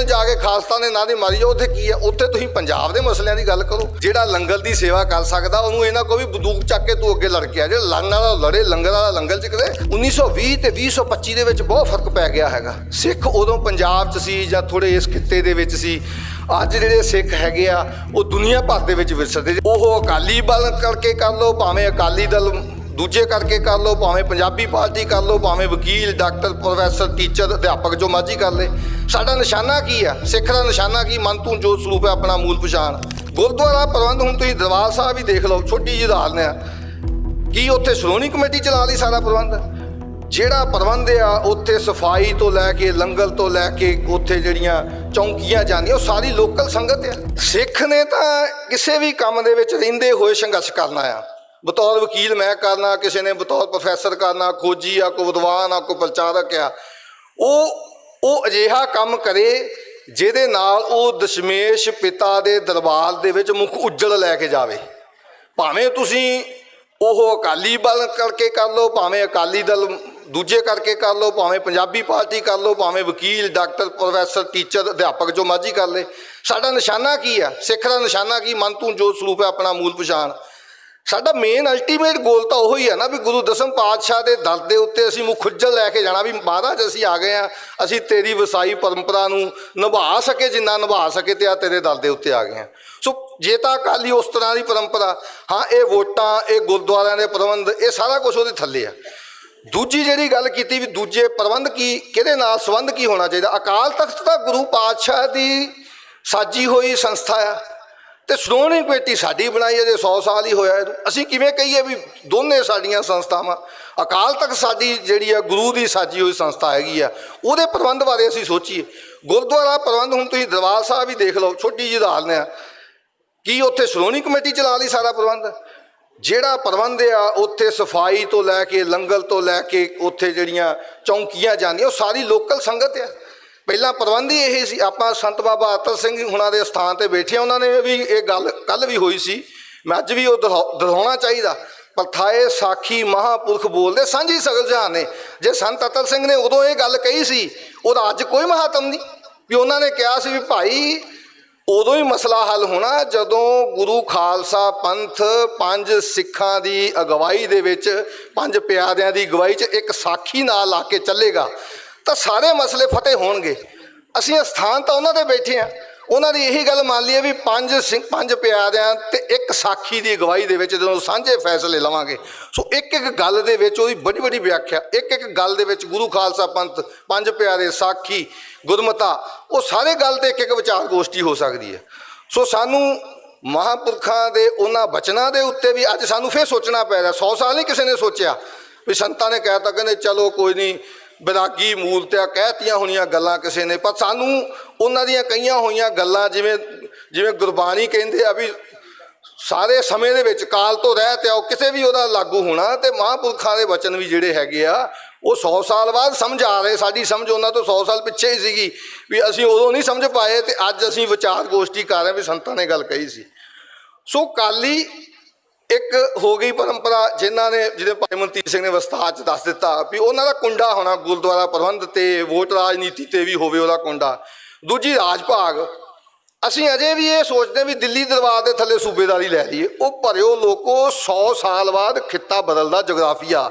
Parliament ਜਾ ਕੇ ਖਾਲਸਾ ਦੇ ਨਾਂ ਦੀ ਮਾਰੀ ਜਾਓ, ਉੱਥੇ ਕੀ ਹੈ? ਉੱਥੇ ਤੁਸੀਂ ਪੰਜਾਬ ਦੇ ਮਸਲਿਆਂ ਦੀ ਗੱਲ ਕਰੋ। ਜਿਹੜਾ ਲੰਗਰ ਦੀ ਸੇਵਾ ਕਰ ਸਕਦਾ, ਉਹਨੂੰ ਇਹਨਾਂ ਕੋਈ ਵੀ ਬੰਦੂਕ ਚੱਕ ਕੇ ਤੂੰ ਅੱਗੇ ਲੜ ਕੇ ਆ ਜਿਹੜਾ ਲੜਨ ਵਾਲਾ ਲੜੇ, ਲੰਗਰ ਵਾਲਾ ਲੰਗਰ ਚ ਕਰੇ 1920 ਤੇ 2025 ਦੇ ਵਿੱਚ ਬਹੁਤ ਫ਼ਰਕ ਪੈ ਗਿਆ ਹੈਗਾ। ਸਿੱਖ ਉਦੋਂ ਪੰਜਾਬ 'ਚ ਸੀ ਜਾਂ ਥੋੜੇ ਇਸ ਖਿੱਤੇ ਦੇ ਵਿੱਚ ਸੀ। ਅੱਜ ਜਿਹੜੇ ਸਿੱਖ ਹੈਗੇ ਆ, ਉਹ ਦੁਨੀਆ ਭਰ ਦੇ ਵਿੱਚ ਵਿਸਰਦੇ ਉਹ ਅਕਾਲੀ ਬਲ ਕਰਕੇ ਕਰ ਲੋ ਭਾਵੇਂ ਅਕਾਲੀ ਦਲ ਦੂਜੇ ਕਰਕੇ ਕਰ ਲਓ, ਭਾਵੇਂ ਪੰਜਾਬੀ ਪਾਰਟੀ ਕਰ ਲਓ, ਭਾਵੇਂ ਵਕੀਲ, ਡਾਕਟਰ, ਪ੍ਰੋਫੈਸਰ, ਟੀਚਰ, ਅਧਿਆਪਕ, ਜੋ ਮਰਜ਼ੀ ਕਰ ਲੇ। ਸਾਡਾ ਨਿਸ਼ਾਨਾ ਕੀ ਆ? ਸਿੱਖ ਦਾ ਨਿਸ਼ਾਨਾ ਕੀ? ਮਨ ਤੂੰ ਜੋ ਸਰੂਪ ਹੈ ਆਪਣਾ ਮੂਲ ਪਛਾਣ। ਗੁਰਦੁਆਰਾ ਪ੍ਰਬੰਧ ਹੁਣ ਤੁਸੀਂ ਦਰਬਾਰ ਸਾਹਿਬ ਹੀ ਦੇਖ ਲਓ, ਛੋਟੀ ਜਿਹੀ ਉਦਾਹਰਨ ਆ। ਕੀ ਉੱਥੇ ਸ਼੍ਰੋਮਣੀ ਕਮੇਟੀ ਚਲਾ ਲਈ ਸਾਰਾ ਪ੍ਰਬੰਧ? ਜਿਹੜਾ ਪ੍ਰਬੰਧ ਆ, ਉੱਥੇ ਸਫ਼ਾਈ ਤੋਂ ਲੈ ਕੇ, ਲੰਗਰ ਤੋਂ ਲੈ ਕੇ, ਉੱਥੇ ਜਿਹੜੀਆਂ ਚੌਂਕੀਆਂ ਜਾਂਦੀਆਂ, ਉਹ ਸਾਰੀ ਲੋਕਲ ਸੰਗਤ ਆ। ਸਿੱਖ ਨੇ ਤਾਂ ਕਿਸੇ ਵੀ ਕੰਮ ਦੇ ਵਿੱਚ ਰਹਿੰਦੇ ਹੋਏ ਸੰਘਰਸ਼ ਕਰਨਾ ਆ। ਬਤੌਰ ਵਕੀਲ ਮੈਂ ਕਰਨਾ, ਕਿਸੇ ਨੇ ਬਤੌਰ ਪ੍ਰੋਫੈਸਰ ਕਰਨਾ, ਖੋਜੀ ਆ ਕੋ ਵਿਦਵਾਨ ਆ ਕੋ ਪ੍ਰਚਾਰਕ ਆ। ਉਹ ਉਹ ਅਜਿਹਾ ਕੰਮ ਕਰੇ ਜਿਹਦੇ ਨਾਲ ਉਹ ਦਸ਼ਮੇਸ਼ ਪਿਤਾ ਦੇ ਦਰਬਾਰ ਦੇ ਵਿੱਚ ਮੁੱਖ ਉੱਜਲ ਲੈ ਕੇ ਜਾਵੇ। ਭਾਵੇਂ ਤੁਸੀਂ ਉਹ ਅਕਾਲੀ ਬਲ ਕਰਕੇ ਕਰ ਲਓ, ਭਾਵੇਂ ਅਕਾਲੀ ਦਲ ਦੂਜੇ ਕਰਕੇ ਕਰ ਲਓ, ਭਾਵੇਂ ਪੰਜਾਬੀ ਪਾਰਟੀ ਕਰ ਲਓ, ਭਾਵੇਂ ਵਕੀਲ, ਡਾਕਟਰ ਪ੍ਰੋਫੈਸਰ ਟੀਚਰ ਅਧਿਆਪਕ ਜੋ ਮਰਜ਼ੀ ਕਰ ਲੇ। ਸਾਡਾ ਨਿਸ਼ਾਨਾ ਕੀ ਆ? ਸਿੱਖ ਦਾ ਨਿਸ਼ਾਨਾ ਕੀ? ਮਨ ਤੂੰ ਜੋ ਸਰੂਪ ਹੈ ਆਪਣਾ ਮੂਲ ਪਛਾਣ। ਸਾਡਾ ਮੇਨ ਅਲਟੀਮੇਟ ਗੋਲ ਤਾਂ ਉਹੀ ਹੈ ਨਾ ਵੀ ਗੁਰੂ ਦਸਮ ਪਾਤਸ਼ਾਹ ਦੇ ਦਰ ਦੇ ਉੱਤੇ ਅਸੀਂ ਮੁੱਖ ਉੱਜਲ ਲੈ ਕੇ ਜਾਣਾ ਵੀ ਮਹਾਰਾਜ ਅਸੀਂ ਆ ਗਏ ਆ ਅਸੀਂ ਤੇਰੀ ਵਸਾਈ ਪਰੰਪਰਾ ਨੂੰ ਨਿਭਾ ਸਕੇ, ਜਿੰਨਾ ਨਿਭਾ ਸਕੇ ਤੇ ਆ ਤੇਰੇ ਦਰ ਦੇ ਉੱਤੇ ਆ ਗਏ ਆ ਸੋ ਜੇ ਤਾਂ ਅਕਾਲੀ ਉਸ ਤਰ੍ਹਾਂ ਦੀ ਪਰੰਪਰਾ, ਹਾਂ, ਇਹ ਵੋਟਾਂ, ਇਹ ਗੁਰਦੁਆਰਿਆਂ ਦੇ ਪ੍ਰਬੰਧ, ਇਹ ਸਾਰਾ ਕੁਝ ਉਹਦੇ ਥੱਲੇ ਆ। ਦੂਜੀ ਜਿਹੜੀ ਗੱਲ ਕੀਤੀ ਵੀ ਦੂਜੇ ਪ੍ਰਬੰਧ ਕੀ, ਕਿਹਦੇ ਨਾਲ ਸੰਬੰਧ ਕੀ ਹੋਣਾ ਚਾਹੀਦਾ? ਅਕਾਲ ਤਖਤ ਤਾਂ ਗੁਰੂ ਪਾਤਸ਼ਾਹ ਦੀ ਸਾਜੀ ਹੋਈ ਸੰਸਥਾ ਆ। ਤੇ ਸ਼੍ਰੋਮਣੀ ਕਮੇਟੀ ਸਾਡੀ ਬਣਾਈ ਹੈ, ਜੇ 100 ਸਾਲ ਹੀ ਹੋਇਆ ਇਹਨੂੰ। ਅਸੀਂ ਕਿਵੇਂ ਕਹੀਏ ਵੀ ਦੋਨੇ ਸਾਡੀਆਂ ਸੰਸਥਾਵਾਂ, ਅਕਾਲ ਤਖਤ ਸਾਡੀ ਜਿਹੜੀ ਆ, ਗੁਰੂ ਦੀ ਸਾਜੀ ਹੋਈ ਸੰਸਥਾ ਹੈਗੀ ਆ, ਉਹਦੇ ਪ੍ਰਬੰਧ ਬਾਰੇ ਅਸੀਂ ਸੋਚੀਏ। ਗੁਰਦੁਆਰਾ ਪ੍ਰਬੰਧ ਹੁਣ ਤੁਸੀਂ ਦਰਬਾਰ ਸਾਹਿਬ ਹੀ ਦੇਖ ਲਓ, ਛੋਟੀ ਜਿਹੀ ਉਦਾਹਰਨ ਆ। ਕੀ ਉੱਥੇ ਸ਼੍ਰੋਮਣੀ ਕਮੇਟੀ ਚਲਾ ਲਈ ਸਾਰਾ ਪ੍ਰਬੰਧ? ਜਿਹੜਾ ਪ੍ਰਬੰਧ ਆ, ਉੱਥੇ ਸਫ਼ਾਈ ਤੋਂ ਲੈ ਕੇ, ਲੰਗਰ ਤੋਂ ਲੈ ਕੇ, ਉੱਥੇ ਜਿਹੜੀਆਂ ਚੌਂਕੀਆਂ ਜਾਂਦੀਆਂ, ਉਹ ਸਾਰੀ ਲੋਕਲ ਸੰਗਤ ਆ। ਪਹਿਲਾਂ ਪ੍ਰਬੰਧ ਹੀ ਇਹ ਸੀ। ਆਪਾਂ ਸੰਤ ਬਾਬਾ ਅਤਰ ਸਿੰਘ ਹੁਣਾਂ ਦੇ ਸਥਾਨ ਤੇ ਬੈਠੇ ਆ, ਉਹਨਾਂ ਨੇ ਵੀ ਇਹ ਗੱਲ ਕੱਲ ਵੀ ਹੋਈ ਸੀ। ਮੈਂ ਅੱਜ ਵੀ ਉਹ ਦੁਹਰਾ- ਦੁਹਰਾਉਣਾ ਚਾਹੀਦਾ। ਪਰਥਾਏ ਸਾਖੀ ਮਹਾਪੁਰਖ ਬੋਲਦੇ ਸਾਂਝੀ ਸਗਲ ਜਹਾਨ ਨੇ। ਜੇ ਸੰਤ ਅਤਲ ਸਿੰਘ ਨੇ ਉਦੋਂ ਇਹ ਗੱਲ ਕਹੀ ਸੀ ਉਹਦਾ ਅੱਜ ਕੋਈ ਮਹਾਤਮ ਨਹੀਂ। ਵੀ ਉਹਨਾਂ ਨੇ ਕਿਹਾ ਸੀ ਵੀ ਭਾਈ ਉਦੋਂ ਹੀ ਮਸਲਾ ਹੱਲ ਹੋਣਾ ਜਦੋਂ ਗੁਰੂ ਖਾਲਸਾ ਪੰਥ ਪੰਜ ਸਿੱਖਾਂ ਦੀ ਅਗਵਾਈ ਦੇ ਵਿੱਚ ਪੰਜ ਪਿਆਰਿਆਂ ਦੀ ਅਗਵਾਈ 'ਚ ਇੱਕ ਸਾਖੀ ਨਾਲ ਲਾ ਕੇ ਚੱਲੇਗਾ। ਤਾਂ ਸਾਰੇ ਮਸਲੇ ਫਤਿਹ ਹੋਣਗੇ। ਅਸੀਂ ਅਸਥਾਨ ਤਾਂ ਉਹਨਾਂ ਦੇ ਬੈਠੇ ਆ ਉਹਨਾਂ ਦੀ ਇਹੀ ਗੱਲ ਮੰਨ ਲਈਏ ਵੀ ਪੰਜ ਸਿੰਘ ਪੰਜ ਪਿਆਰਿਆਂ ਤੇ ਇੱਕ ਸਾਖੀ ਦੀ ਅਗਵਾਈ ਦੇ ਵਿੱਚ ਜਦੋਂ ਸਾਂਝੇ ਫੈਸਲੇ ਲਵਾਂਗੇ, ਸੋ ਇੱਕ ਇੱਕ ਗੱਲ ਦੇ ਵਿੱਚ ਉਹਦੀ ਬੜੀ ਬੜੀ ਵਿਆਖਿਆ, ਇੱਕ ਇੱਕ ਗੱਲ ਦੇ ਵਿੱਚ ਗੁਰੂ ਖਾਲਸਾ ਪੰਥ, ਪੰਜ ਪਿਆਰੇ, ਸਾਖੀ, ਗੁਰਮਤਾ, ਉਹ ਸਾਰੇ ਗੱਲ ਤੇ ਇੱਕ ਇੱਕ ਵਿਚਾਰ ਗੋਸ਼ਟੀ ਹੋ ਸਕਦੀ ਹੈ। ਸੋ ਸਾਨੂੰ ਮਹਾਪੁਰਖਾਂ ਦੇ ਉਹਨਾਂ ਬਚਨਾਂ ਦੇ ਉੱਤੇ ਵੀ ਅੱਜ ਸਾਨੂੰ ਫੇਰ ਸੋਚਣਾ ਪੈ ਰਿਹਾ। 100 ਸਾਲ ਨਹੀਂ ਕਿਸੇ ਨੇ ਸੋਚਿਆ ਵੀ ਸੰਤਾਂ ਨੇ ਕਹਿਤਾ, ਕਹਿੰਦੇ ਚਲੋ ਕੋਈ ਨਹੀਂ ਵਿਰਾਗੀ ਮੂਰਤਿਆ ਕਹਿਤੀਆਂ ਹੋਣੀਆਂ ਗੱਲਾਂ ਕਿਸੇ ਨੇ, ਪਰ ਸਾਨੂੰ ਉਹਨਾਂ ਦੀਆਂ ਕਈਆਂ ਹੋਈਆਂ ਗੱਲਾਂ ਜਿਵੇਂ ਜਿਵੇਂ ਗੁਰਬਾਣੀ ਕਹਿੰਦੇ ਆ ਵੀ ਸਾਰੇ ਸਮੇਂ ਦੇ ਵਿੱਚ ਕਾਲ ਤੋਂ ਰਹਿਤ ਆ ਉਹ ਕਿਸੇ ਵੀ ਉਹਦਾ ਲਾਗੂ ਹੋਣਾ ਤੇ ਮਹਾਂਪੁਰਖਾਂ ਦੇ ਵਚਨ ਵੀ ਜਿਹੜੇ ਹੈਗੇ ਆ, ਉਹ 100 ਸਾਲ ਬਾਅਦ ਸਮਝ ਆ ਰਹੇ, ਸਾਡੀ ਸਮਝ ਉਹਨਾਂ ਤੋਂ 100 ਸਾਲ ਪਿੱਛੇ ਹੀ ਸੀਗੀ ਵੀ ਅਸੀਂ ਉਦੋਂ ਨਹੀਂ ਸਮਝ ਪਾਏ ਤੇ ਅੱਜ ਅਸੀਂ ਵਿਚਾਰ ਗੋਸ਼ਟੀ ਕਰ ਰਹੇ ਵੀ ਸੰਤਾਂ ਨੇ ਗੱਲ ਕਹੀ ਸੀ। ਸੋ ਕਾਲੀ ਇੱਕ ਹੋ ਗਈ ਪਰੰਪਰਾ ਜਿਨ੍ਹਾਂ ਨੇ, ਜਿਹਦੇ ਭਾਈ ਮਨਤੀਰ ਸਿੰਘ ਨੇ ਵਸਤਾਦ ਚ ਦੱਸ ਦਿੱਤਾ ਵੀ ਉਹਨਾਂ ਦਾ ਕੁੰਡਾ ਹੋਣਾ ਗੁਰਦੁਆਰਾ ਪ੍ਰਬੰਧ ਤੇ ਵੋਟ ਰਾਜਨੀਤੀ ਤੇ ਵੀ ਹੋਵੇ ਉਹਦਾ ਕੁੰਡਾ। ਦੂਜੀ ਰਾਜ ਭਾਗ ਅਸੀਂ ਅਜੇ ਵੀ ਇਹ ਸੋਚਦੇ ਵੀ ਦਿੱਲੀ ਦਰਬਾਰ ਦੇ ਥੱਲੇ ਸੂਬੇਦਾਰੀ ਲੈ ਲਈਏ। ਉਹ ਭਰਿਓ ਲੋਕੋ 100 ਸਾਲ ਬਾਅਦ ਖਿੱਤਾ ਬਦਲਦਾ ਜਗਰਾਫੀਆ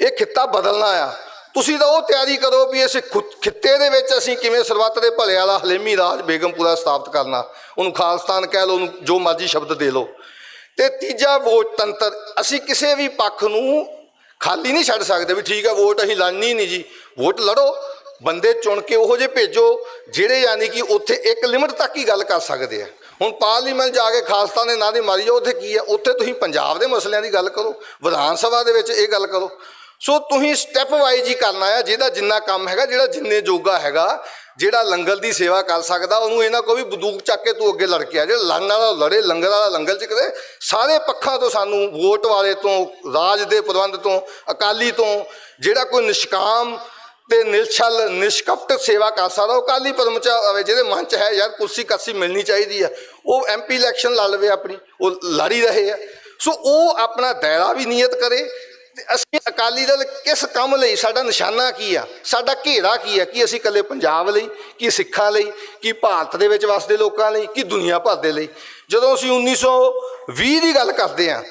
ਇਹ ਖਿੱਤਾ ਬਦਲਣਾ ਆ। ਤੁਸੀਂ ਤਾਂ ਉਹ ਤਿਆਰੀ ਕਰੋ ਵੀ ਇਸ ਖੁ- ਖਿੱਤੇ ਦੇ ਵਿੱਚ ਅਸੀਂ ਕਿਵੇਂ ਸਰਬੱਤ ਦੇ ਭਲੇ ਵਾਲਾ ਹਲੇਮੀ ਰਾਜ ਬੇਗਮਪੁਰਾ ਸਥਾਪਿਤ ਕਰਨਾ। ਉਹਨੂੰ ਖਾਲਸਤਾਨ ਕਹਿ ਲਓ, ਉਹਨੂੰ ਜੋ ਮਰਜ਼ੀ ਸ਼ਬਦ ਦੇ ਲਓ। ਤੇ ਤੀਜਾ ਵੋਟ ਤੰਤਰ, ਅਸੀਂ ਕਿਸੇ ਵੀ ਪੱਖ ਨੂੰ ਖਾਲੀ ਨਹੀਂ ਛੱਡ ਸਕਦੇ ਵੀ ਠੀਕ ਹੈ, ਵੋਟ ਅਸੀਂ ਲੜਨੀ ਨਹੀਂ ਜੀ। ਵੋਟ ਲੜੋ, ਬੰਦੇ ਚੁਣ ਕੇ ਉਹੋ ਜਿਹੇ ਭੇਜੋ, ਜਿਹੜੇ ਯਾਨੀ ਕਿ ਉੱਥੇ ਇੱਕ ਲਿਮਟ ਤੱਕ ਹੀ ਗੱਲ ਕਰ ਸਕਦੇ ਆ। ਹੁਣ ਪਾਰਲੀਮੈਂਟ ਜਾ ਕੇ ਖਾਲਸਾ ਦੇ ਨਾਂ ਦੀ ਮਾਰੀ ਜਾਓ, ਉੱਥੇ ਕੀ ਹੈ ਉੱਥੇ ਤੁਸੀਂ ਪੰਜਾਬ ਦੇ ਮਸਲਿਆਂ ਦੀ ਗੱਲ ਕਰੋ, ਵਿਧਾਨ ਸਭਾ ਦੇ ਵਿੱਚ ਇਹ ਗੱਲ ਕਰੋ। ਸੋ ਤੁਸੀਂ ਸਟੈਪ ਵਾਈਜ਼ ਹੀ ਕਰਨਾ ਆ, ਜਿਹਦਾ ਜਿੰਨਾ ਕੰਮ ਹੈਗਾ, ਜਿਹੜਾ ਜਿੰਨੇ ਜੋਗਾ ਹੈਗਾ ਜਿਹੜਾ ਲੰਗਰ ਦੀ ਸੇਵਾ ਕਰ ਸਕਦਾ, ਉਹਨੂੰ ਇਹਨਾਂ ਕੋਈ ਵੀ ਬੰਦੂਕ ਚੱਕ ਕੇ ਤੂੰ ਅੱਗੇ ਲੜ ਕੇ ਆ ਜਿਹੜਾ ਲੜਨ ਵਾਲਾ ਲੜੇ, ਲੰਗਰ ਵਾਲਾ ਲੰਗਰ ਚ ਕਰੇ ਸਾਰੇ ਪੱਖਾਂ ਤੋਂ ਸਾਨੂੰ ਵੋਟ ਵਾਲੇ ਤੋਂ, ਰਾਜ ਦੇ ਪ੍ਰਬੰਧ ਤੋਂ, ਅਕਾਲੀ ਤੋਂ, ਜਿਹੜਾ ਕੋਈ ਨਿਸ਼ਕਾਮ ਤੇ ਨਿਰਛਲ ਨਿਸ਼ਕਪਟ ਸੇਵਾ ਕਰ ਸਕਦਾ, ਉਹ ਅਕਾਲੀ ਪਦਮ ਚ ਆਵੇ, ਜਿਹਦੇ ਮਨ ਚ ਹੈ ਯਾਰ, ਕੁਰਸੀ ਕੱਸੀ ਮਿਲਣੀ ਚਾਹੀਦੀ ਆ। ਉਹ ਐਮਪੀ ਇਲੈਕਸ਼ਨ ਲੜ ਲਵੇ ਆਪਣੀ, ਉਹ ਲੜੀ ਰਹੇ ਆ। ਸੋ ਉਹ ਆਪਣਾ ਦਾਇਰਾ ਵੀ ਨੀਅਤ ਕਰੇ ਤੇ ਅਸੀਂ ਅਕਾਲੀ ਦਲ ਕਿਸ ਕੰਮ ਲਈ, ਸਾਡਾ ਨਿਸ਼ਾਨਾ ਕੀ ਆ? ਸਾਡਾ ਘੇਰਾ ਕੀ ਆ? ਕਿ ਅਸੀਂ ਇਕੱਲੇ ਪੰਜਾਬ ਲਈ, ਕਿ ਸਿੱਖਾਂ ਲਈ, ਕਿ ਭਾਰਤ ਦੇ ਵਿੱਚ ਵਸਦੇ ਲੋਕਾਂ ਲਈ, ਕਿ ਦੁਨੀਆ ਭਰ ਦੇ ਲਈ? ਜਦੋਂ ਅਸੀਂ 1920 ਦੀ ਗੱਲ ਕਰਦੇ ਆ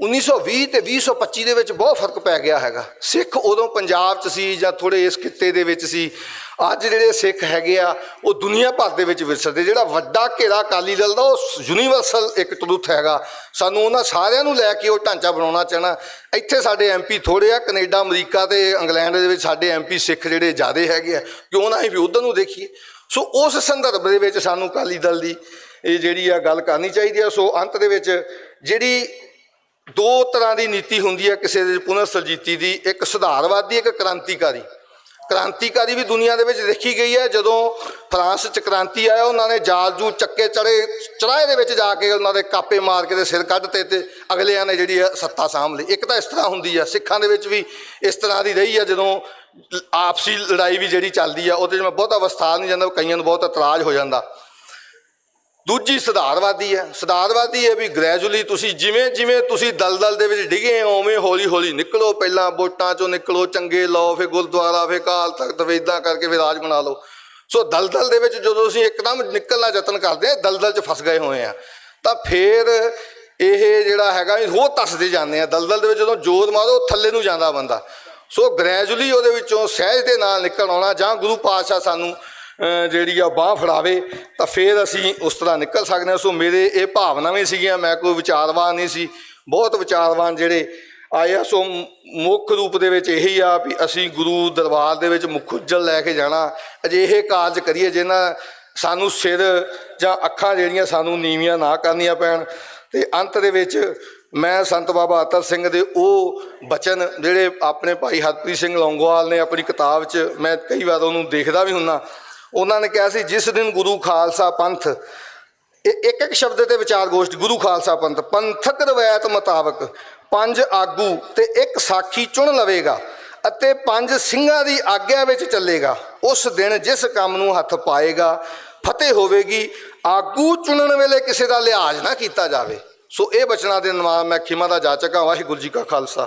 1920 ਤੇ 2025 ਦੇ ਵਿੱਚ ਬਹੁਤ ਫ਼ਰਕ ਪੈ ਗਿਆ ਹੈਗਾ। ਸਿੱਖ ਉਦੋਂ ਪੰਜਾਬ 'ਚ ਸੀ ਜਾਂ ਥੋੜੇ ਇਸ ਖਿੱਤੇ ਦੇ ਵਿੱਚ ਸੀ ਅੱਜ ਜਿਹੜੇ ਸਿੱਖ ਹੈਗੇ ਆ, ਉਹ ਦੁਨੀਆ ਭਰ ਦੇ ਵਿੱਚ ਵਿਸਰਦੇ। ਜਿਹੜਾ ਵੱਡਾ ਘੇਰਾ ਅਕਾਲੀ ਦਲ ਦਾ, ਉਹ ਯੂਨੀਵਰਸਲ ਇੱਕ ਟਰੂਥ ਹੈਗਾ। ਸਾਨੂੰ ਉਹਨਾਂ ਸਾਰਿਆਂ ਨੂੰ ਲੈ ਕੇ ਉਹ ਢਾਂਚਾ ਬਣਾਉਣਾ ਚਾਹਣਾ। ਇੱਥੇ ਸਾਡੇ ਐਮਪੀ ਥੋੜੇ ਆ, ਕੈਨੇਡਾ, ਅਮਰੀਕਾ ਤੇ ਇੰਗਲੈਂਡ ਦੇ ਵਿੱਚ ਸਾਡੇ ਐਮਪੀ ਸਿੱਖ ਜਿਹੜੇ ਜ਼ਿਆਦੇ ਹੈਗੇ ਆ, ਕਿਉਂ ਨਾ ਅਸੀਂ ਵੀ ਉਧਰ ਨੂੰ ਦੇਖੀਏ। ਸੋ ਉਸ ਸੰਦਰਭ ਦੇ ਵਿੱਚ ਸਾਨੂੰ ਅਕਾਲੀ ਦਲ ਦੀ ਇਹ ਜਿਹੜੀ ਆ ਗੱਲ ਕਰਨੀ ਚਾਹੀਦੀ ਆ। ਸੋ ਅੰਤ ਦੇ ਵਿੱਚ ਜਿਹੜੀ ਦੋ ਤਰ੍ਹਾਂ ਦੀ ਨੀਤੀ ਹੁੰਦੀ ਹੈ ਕਿਸੇ ਦੇ ਪੁਨਰ ਸਰਜੀਤੀ ਦੀ, ਇੱਕ ਸੁਧਾਰਵਾਦੀ, ਇੱਕ ਕ੍ਰਾਂਤੀਕਾਰੀ। ਕ੍ਰਾਂਤੀਕਾਰੀ ਵੀ ਦੁਨੀਆ ਦੇ ਵਿੱਚ ਦੇਖੀ ਗਈ ਹੈ। ਜਦੋਂ ਫਰਾਂਸ ਚ ਕ੍ਰਾਂਤੀ ਆਇਆ, ਉਹਨਾਂ ਨੇ ਜਾਲਜੂ ਚੱਕੇ ਚੜੇ ਚੜਾਏ ਦੇ ਵਿੱਚ ਜਾ ਕੇ ਉਹਨਾਂ ਦੇ ਕਾਪੇ ਮਾਰ ਕੇ ਤੇ ਸਿਰ ਕੱਢਤੇ ਤੇ ਅਗਲਿਆਂ ਨੇ ਜਿਹੜੀ ਹੈ ਸੱਤਾ ਸਾਂਭ ਲਈ। ਇੱਕ ਤਾਂ ਇਸ ਤਰ੍ਹਾਂ ਹੁੰਦੀ ਆ ਸਿੱਖਾਂ ਦੇ ਵਿੱਚ ਵੀ ਇਸ ਤਰ੍ਹਾਂ ਦੀ ਰਹੀ ਆ ਜਦੋਂ ਆਪਸੀ ਲੜਾਈ ਵੀ ਜਿਹੜੀ ਚੱਲਦੀ ਆ ਉਹਦੇ 'ਚ ਮੈਂ ਬਹੁਤਾ ਵਿਸਥਾਰ ਨਹੀਂ ਜਾਂਦਾ, ਕਈਆਂ ਨੂੰ ਬਹੁਤ ਇਤਰਾਜ਼ ਹੋ ਜਾਂਦਾ। ਦੂਜੀ ਸੁਧਾਰਵਾਦੀ ਹੈ। ਸੁਧਾਰਵਾਦੀ ਹੈ ਵੀ ਗ੍ਰੈਜੂਅਲੀ ਤੁਸੀਂ ਜਿਵੇਂ ਜਿਵੇਂ ਤੁਸੀਂ ਦਲਦਲ ਦੇ ਵਿੱਚ ਡਿਗੇ ਹੋ, ਉਵੇਂ ਹੌਲੀ ਹੌਲੀ ਨਿਕਲੋ। ਪਹਿਲਾਂ ਵੋਟਾਂ ਚੋਂ ਨਿਕਲੋ, ਚੰਗੇ ਲਓ, ਫਿਰ ਗੁਰਦੁਆਰਾ, ਫਿਰ ਕਾਲ ਤਖਤ, ਫਿਰ ਇਦਾਂ ਕਰਕੇ ਫਿਰ ਰਾਜ ਬਣਾ ਲਓ। ਸੋ ਦਲਦਲ ਦੇ ਵਿੱਚ ਜਦੋਂ ਅਸੀਂ ਇੱਕਦਮ ਨਿਕਲਣਾ ਯਤਨ ਕਰਦੇ ਹਾਂ, ਦਲਦਲ 'ਚ ਫਸ ਗਏ ਹੋਏ ਆ ਤਾਂ ਫਿਰ ਇਹ ਜਿਹੜਾ ਹੈਗਾ ਉਹ ਹੋਰ ਤਸਦੇ ਜਾਂਦੇ ਆ ਦਲਦਲ ਦੇ ਵਿੱਚ ਜਦੋਂ ਜੋਰ ਮਾਰੋ, ਥੱਲੇ ਨੂੰ ਜਾਂਦਾ ਬੰਦਾ। ਸੋ ਗ੍ਰੈਜੂਅਲੀ ਉਹਦੇ ਵਿੱਚੋਂ ਸਹਿਜ ਦੇ ਨਾਲ ਨਿਕਲ ਆਉਣਾ ਜਾਂ ਗੁਰੂ ਪਾਤਸ਼ਾਹ ਸਾਨੂੰ ਜਿਹੜੀ ਆ ਬਾਹ ਫੜਾਵੇ ਤਾਂ ਫਿਰ ਅਸੀਂ ਉਸ ਤਰ੍ਹਾਂ ਨਿਕਲ ਸਕਦੇ ਹਾਂ। ਸੋ ਮੇਰੇ ਇਹ ਭਾਵਨਾਵਾਂ ਸੀਗੀਆਂ, ਮੈਂ ਕੋਈ ਵਿਚਾਰਵਾਨ ਨਹੀਂ ਸੀ। ਬਹੁਤ ਵਿਚਾਰਵਾਨ ਜਿਹੜੇ ਆਏ ਆ। ਸੋ ਮੁੱਖ ਰੂਪ ਦੇ ਵਿੱਚ ਇਹੀ ਆ ਵੀ ਅਸੀਂ ਗੁਰੂ ਦਰਬਾਰ ਦੇ ਵਿੱਚ ਮੁਖੁੱਜਲ ਲੈ ਕੇ ਜਾਣਾ। ਅਜਿਹੇ ਕਾਰਜ ਕਰੀਏ ਜਿਹਨਾਂ ਸਾਨੂੰ ਸਿਰ ਜਾਂ ਅੱਖਾਂ ਜਿਹੜੀਆਂ ਸਾਨੂੰ ਨੀਵੀਆਂ ਨਾ ਕਰਨੀਆਂ ਪੈਣ। ਤੇ ਅੰਤ ਦੇ ਵਿੱਚ ਮੈਂ ਸੰਤ ਬਾਬਾ ਅਤਰ ਸਿੰਘ ਦੇ ਉਹ ਬਚਨ ਜਿਹੜੇ ਆਪਣੇ ਭਾਈ ਹਰਪ੍ਰੀਤ ਸਿੰਘ ਲੌਂਗੋਵਾਲ ਨੇ ਆਪਣੀ ਕਿਤਾਬ 'ਚ, ਮੈਂ ਕਈ ਵਾਰ ਉਹਨੂੰ ਦੇਖਦਾ ਵੀ ਹੁੰਨਾ ਉਹਨਾਂ ਨੇ ਕਿਹਾ ਸੀ, ਜਿਸ ਦਿਨ ਗੁਰੂ ਖਾਲਸਾ ਪੰਥ, ਇਹ ਇੱਕ ਇੱਕ ਸ਼ਬਦ ਤੇ ਵਿਚਾਰ ਗੋਸ਼ਟ, ਗੁਰੂ ਖਾਲਸਾ ਪੰਥ, ਪੰਥਕ ਰਵਾਇਤ ਮੁਤਾਬਕ ਪੰਜ ਆਗੂ ਤੇ ਇੱਕ ਸਾਖੀ ਚੁਣ ਲਵੇਗਾ ਅਤੇ ਪੰਜ ਸਿੰਘਾਂ ਦੀ ਆਗਿਆ ਵਿੱਚ ਚੱਲੇਗਾ। ਉਸ ਦਿਨ ਜਿਸ ਕੰਮ ਨੂੰ ਹੱਥ ਪਾਏਗਾ, ਫਤਿਹ ਹੋਵੇਗੀ। ਆਗੂ ਚੁਣਨ ਵੇਲੇ ਕਿਸੇ ਦਾ ਲਿਹਾਜ਼ ਨਾ ਕੀਤਾ ਜਾਵੇ। ਸੋ ਇਹ ਬਚਨਾਂ ਦੇ ਨਾਮ ਮੈਂ ਖਿਮਾ ਦਾ ਜਾਚਕ ਹਾਂ। ਵਾਹਿਗੁਰੂ ਜੀ ਕਾ ਖਾਲਸਾ।